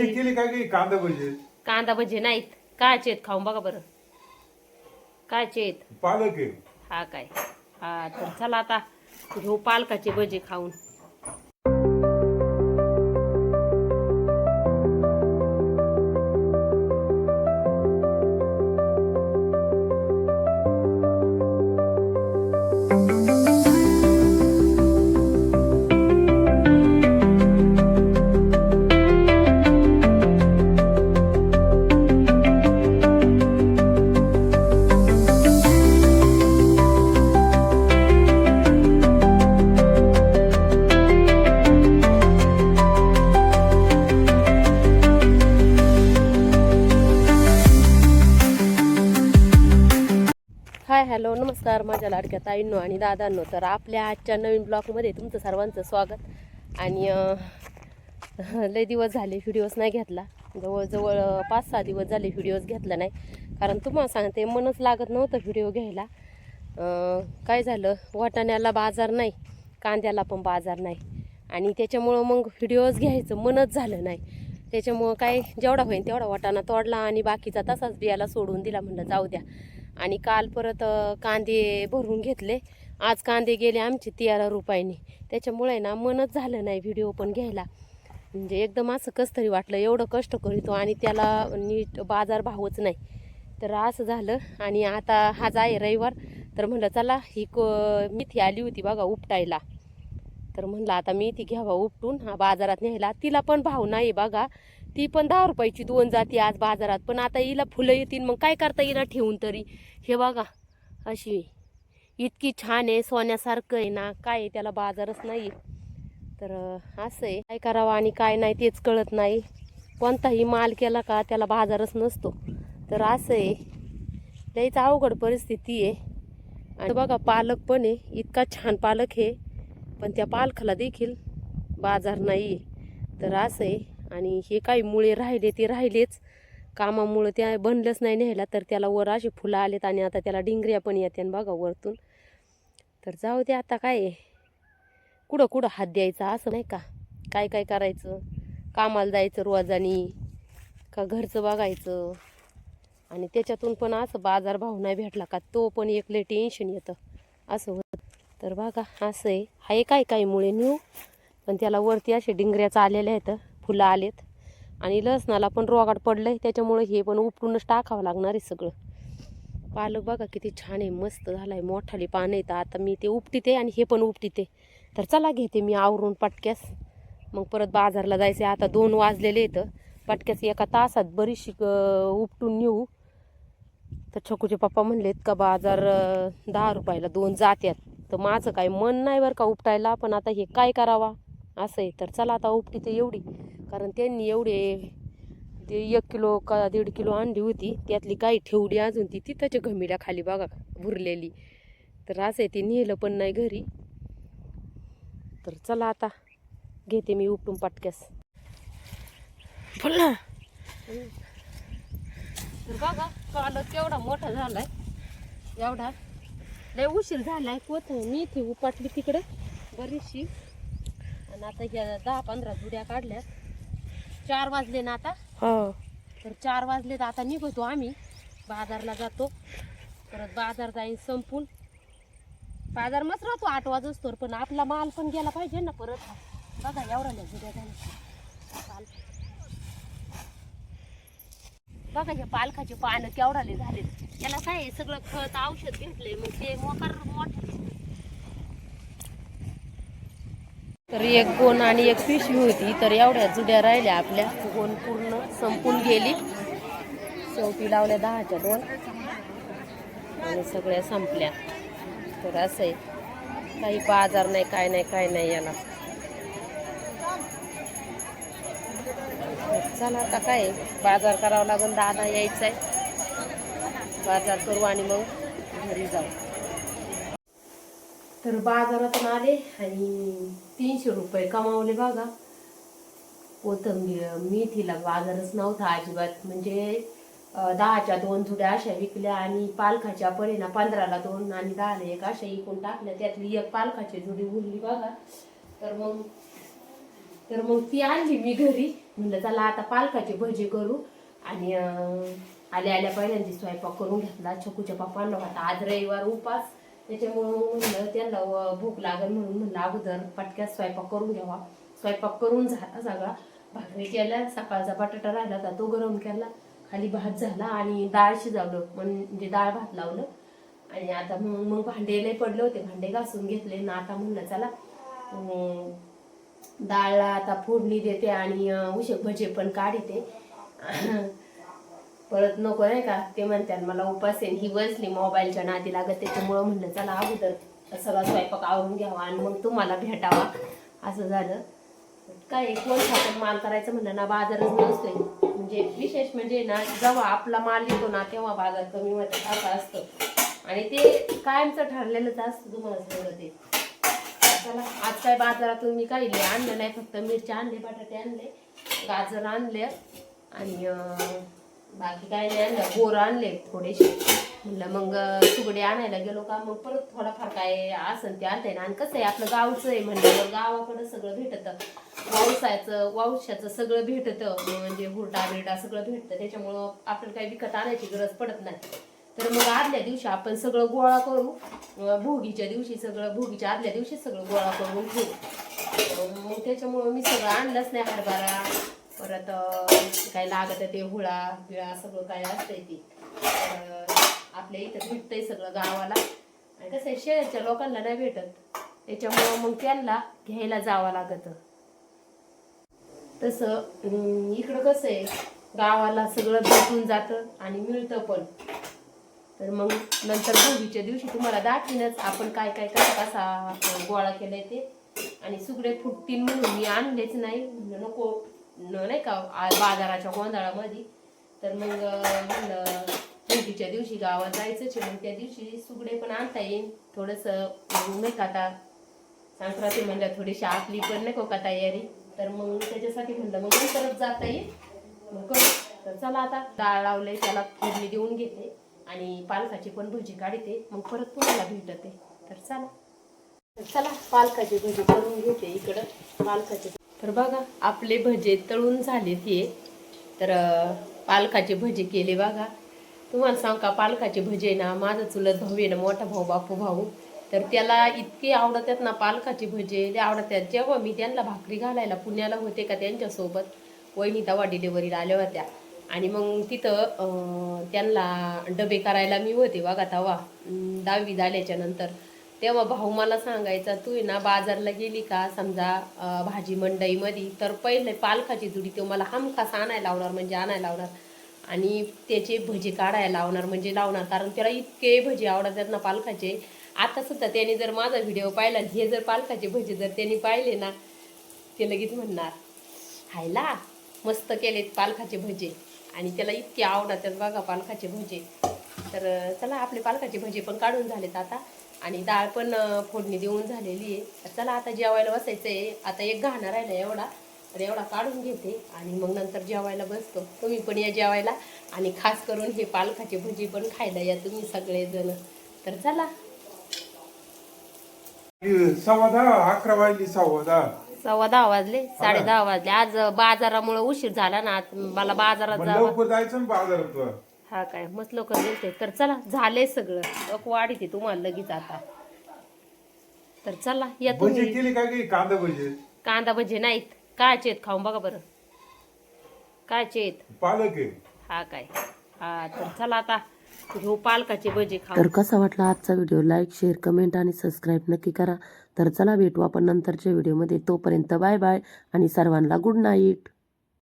भजी केली का की कांदा भजी? कांदा भजे नाहीत. कायचे आहेत खाऊन बघा बरं. कायचे आहेत. पालक आहे. हा काय. हा तर चला आता घेऊ पालकाचे भजे खाऊन. नमस्कार माझ्या लाडक्या ताईंनो आणि दादांनो. तर आपल्या आजच्या नवीन ब्लॉगमध्ये तुमचं सर्वांचं स्वागत. आणि लय दिवस झाले व्हिडिओज नाही घेतला. जवळजवळ पाच सहा दिवस झाले व्हिडिओज घेतला नाही. कारण तुम्हाला सांगते मनच लागत नव्हतं व्हिडिओ घ्यायला. काय झालं? वाटाण्याला बाजार नाही कांद्याला पण बाजार नाही. आणि त्याच्यामुळं मग व्हिडिओज घ्यायचं मनच झालं नाही. त्याच्यामुळं काय जेवढा होईल तेवढा वाटाणा तोडला आणि बाकीचा तसाच बियाला सोडून दिला म्हणलं जाऊ द्या. आणि काल परत कांदे भरून घेतले. आज कांदे गेले आमचे तेरा रुपयाने. त्याच्यामुळे ना मनच झालं नाही व्हिडिओ पण घ्यायला. म्हणजे एकदम असं कसं तरी वाटलं. एवढं कष्ट करीतो आणि त्याला नीट बाजार भावच नाही. तर असं झालं आणि आता आज आहे रविवार. तर म्हणलं चला ही क मिथी आली होती बघा उपटायला. तर म्हणलं आता मी ती घ्यावा उपटून हा बाजारात न्यायला. तिला पण भाव नाही बघा. ती पण दहा रुपयाची दोन जाती आज बाजारात. पण आता हिला फुलं येतील मग काय करता हिला ठेवून तरी? हे बघा अशी इतकी छान आहे सोन्यासारखं आहे ना काय आहे, त्याला बाजारच नाही तर असं आहे. काय करावं आणि काय नाही तेच कळत नाही. कोणताही माल केला का त्याला बाजारच नसतो. तर असं आहे. लईच अवघड परिस्थिती आहे. आणि बघा पालक पण आहे. इतका छान पालक आहे. पण त्या पालखाला देखील बाजार नाही आहे तर असं आहे. आणि हे काही मुळे राहिले ते राहिलेच. कामामुळं त्या बनलंच नाही न्यायला तर त्याला वर असे फुलं आलेत आणि आता त्याला डिंगऱ्या पण येते बघा वरतून. तर जाऊ दे आता काय आहे. कुठं कुठं हात द्यायचा असं नाही का? काय काय करायचं? कामाला जायचं रोजानी का घरचं बघायचं? आणि त्याच्यातून पण असं बाजारभाव नाही भेटला का तो पण एक टेन्शन येतं. असं होतं. तर बघा असं आहे. हाय काय काय मुळे न्यू? पण त्याला वरती असे डिंगऱ्याचं आलेल्या आहेत. फुलं आलेत. आणि लसणाला पण रोगाट आहे त्याच्यामुळे हे पण उपटूनच टाकावं लागणार आहे सगळं. पालक बघा किती छान आहे मस्त झाला आहे मोठाली पानं येतं आता मी ते उपटीते आणि हे पण उपटीते. तर चला घेते मी आवरून पटक्यास. मग परत बाजारला जायचं आता दोन वाजलेले येतं पटक्यास एका तासात बरीचशी उपटून नेऊ. तर छकूचे पप्पा म्हणलेत का बाजार दहा रुपयाला दोन जात्यात. तर माझं काय मन नाही बरं का उपटायला पण आता हे काय करावा? असं आहे तर चला आता उपटी तर एवढी. कारण त्यांनी एवढे ते एक किलो का दीड किलो अंडी होती. त्यातली काही ठेवली अजून ती तिथंच्या घमिल्या खाली बघा भुरलेली. तर असं आहे ते नेलं पण नाही घरी. तर चला आता घेते मी उपटून पटक्यास. बोल ना. तर बघा पालक केवढा मोठा झालाय. एवढा. लय उशीर झालाय. कोथ मी इथे उपाटली तिकडे बरीचशी. आणि आता ह्या दहा पंधरा जुड्या काढल्या चार वाजले ना आता. हो. तर चार वाजले तर आता निघतो आम्ही. बाजारला जातो. परत बाजार जाईन संपून. बाजार मस्त राहतो आठ वाजतो पण आपला माल पण गेला पाहिजे ना परत. बघा एवढा जुड्या झाल्या. बघा हे पालकाचे पानं केवढाले झाले त्याला काय सगळं खत औषध घेतलंय मग ते मोकार मोठं तर एक गोण आणि एक पिशवी होती तर एवढ्या जुड्या राहिल्या आपल्या. गोण पूर्ण संपून गेली. शेवटी लावल्या दहाच्या दोन. आणि सगळ्या संपल्या. तर असं आहे. काही बाजार नाही काय नाही काय नाही याला चला आता काय बाजार करावा लागून दादा यायचा आहे बाजार करू आणि मग घरी जाऊ. तर बाजारातून आले आणि तीनशे रुपये कमावले बघा. कोथंबीर मेथीला बाजारच नव्हता अजिबात. म्हणजे दहाच्या दोन जुड्या अशा विकल्या आणि पालखाच्या परीना पंधराला दोन आणि दहाला एक अशा इकून टाकल्या. त्यातली एक पालखाची जुडी उरली बघा. तर मग तर मग ती आणली मी घरी. म्हणलं चला आता पालखाचे भजी करू. आणि आल्या आल्या पहिल्यांदा स्वयंपाक करून घेतला. छकूच्या पप्पांना आता आज रविवार उपास. त्याच्यामुळं म्हणलं त्यांना व- भूक लागेल म्हणून म्हणलं अगोदर पटक्यात स्वयंपाक करून घ्यावा. स्वयंपाक करून झाला सगळा. भाकरी केल्या सकाळचा बटाटा राहिला होता तो गरम केला. खाली भात झाला आणि डाळ शिजवलं म्हणजे डाळ भात लावलं. आणि आता मग मग भांडे लय पडले होते. भांडे घासून घेतले ना आता म्हणलं चला डाळला आता फोडणी देते आणि उशक भजे पण काढते. परत नको नाही का? ते म्हणतात मला उपास येईल ही बसली मोबाईलच्या नादी लागत त्याच्यामुळं म्हणलं चला अगोदर सगळा स्वयंपाक आवरून घ्यावा आणि मग तुम्हाला भेटावा. असं झालं. काय कोण आपण माल करायचं म्हणलं? ना बाजारच नसतोय. म्हणजे विशेष म्हणजे ना जेव्हा आपला माल येतो ना तेव्हा बाजार कमी होतात असं असतं. आणि ते कायमचं ठरलेलंच असतं तुम्हाला सगळं ते. चला आज काय बाजारातून मी काही आणलं नाही फक्त मिरच्या आणले बटाटे आणले गाजर आणले आणि बाकी काय नाही आणलं बोर आणले थोडेसे. म्हणलं मग सुगडे आणायला गेलो का? मग परत थोडाफार काय असं ते आणता ना आणि कसं आहे आपलं गावचं आहे म्हणलं गावाकडं सगळं भेटतं. वावसायचं वावशाचं सगळं भेटतं. म्हणजे हुरडा बिरडा सगळं भेटतं. त्याच्यामुळं आपल्याला काही विकत आणायची गरज पडत नाही. तर मग आदल्या दिवशी आपण सगळं गोळा करू. भोगीच्या दिवशी सगळं भोगीच्या आदल्या दिवशी सगळं गोळा करून घेऊ. मग त्याच्यामुळं मी सगळं आणलंच नाही हरभरा. परत काय लागत ते हुळा बिळा सगळं काय असतंय ते. आपल्या इथं भेटतंय सगळं गावाला. आणि कसं आहे शहरच्या लोकांना नाही भेटत. त्याच्यामुळं मग त्यांना घ्यायला जावं लागत. तसं इकडं कसं आहे गावाला सगळं भेटून जातं आणि मिळतं पण. तर मग नंतर भोगीच्या दिवशी तुम्हाला दाखवीनच आपण काय काय कसा कसा गोळा केलाय ते. आणि सुगडे फुटतील म्हणून मी आणलेच नाही. नको नाही का आ- बाजाराच्या गोंधळामध्ये. तर मग अं, म्हणलं दिवशी गावात जायचंच आहे. मग त्या दिवशी सुगडे पण आणता येईल थोडंसं नाही का आता. संक्रांती म्हणलं थोडीशी आपली पण नाही का तयारी. तर मग त्याच्यासाठी म्हणलं मग नंतरच जाता येईल मग करू. तर चला आता डाळ लावले त्याला फोडणी देऊन घेते. आणि पालकाची पण भजी काढते. मग परत तुम्हाला भेटते. तर चला. तर चला पालकाची भजी करून घेते इकडं. पालकाची तर बघा आपले भजे तळून झाले ते. तर पालकाचे भजे केले बघा. तुम्हाला सांग का पालकाचे भजे ना माझं चुलत भाऊ आहे ना मोठा भाऊ बापू भाऊ. तर त्याला इतके आवडतात ना पालकाचे भजे ते आवडतात. जेव्हा मी त्यांना भाकरी घालायला पुण्याला होते का त्यांच्यासोबत वहिनी तवा डिलेवरीला आल्या होत्या. आणि मग तिथं त्यांना डबे करायला मी होते बघा तवा. दहावी झाल्याच्यानंतर. तेव्हा भाऊ मला सांगायचा तू आहे ना बाजारला गेली का? समजा भाजी मंडईमध्ये तर पहिले पालकाची जुडी तो मला हमखास आणायला लावणार म्हणजे आणायला लावणार. आणि त्याचे भजे काढायला लावणार म्हणजे लावणार. कारण त्याला इतके भजे आवडतात ना पालकाचे. आता सुद्धा त्याने जर माझा व्हिडिओ पाहिला हे जर पालकाचे भजे जर त्यांनी पाहिले ना ते लगेच म्हणणार हायला मस्त केलेत पालकाचे भजे. आणि त्याला इतके आवडतात बघा पालकाचे भजे. तर चला आपले पालकाचे भजे पण काढून झालेत आता. आणि डाळ पण फोडणी देऊन झालेली आहे. चला आता जेवायला बसायचं आहे आता एक घाणा राहिला एवढा. तर एवढा काढून घेते आणि मग नंतर जेवायला बसतो. तुम्ही पण या जेवायला आणि खास करून हे पालकाचे भजी पण खायला या तुम्ही सगळेजण. तर चला. सव्वा दहा अकरा वाजली सव्वा दहा. सव्वा दहा वाजले साडे दहा वाजले. आज बाजारामुळे उशीर झाला ना. आज मला बाजारात मग जावं लवकर जायचं ना बाजारात? हा काय मस्त लवकर गेलते तर चला झाले सगळं. लोक वाढीते तुम्हाला लगेच आता. तर चला या भजी तुम्ही केली का की कांदा भजी? कांदा भजे नाहीत. कायचे आहेत खाऊन बघा बरं. कायचे आहेत. पालक आहे. हा काय. हा तर चला आता घेऊ पालकाचे भजे खाऊ तर कसा वाटला आजचा व्हिडिओ? लाईक शेअर कमेंट आणि सबस्क्राईब नक्की करा. तर चला भेटू आपण नंतरच्या व्हिडिओमध्ये. तोपर्यंत बाय बाय आणि सर्वांना गुड नाईट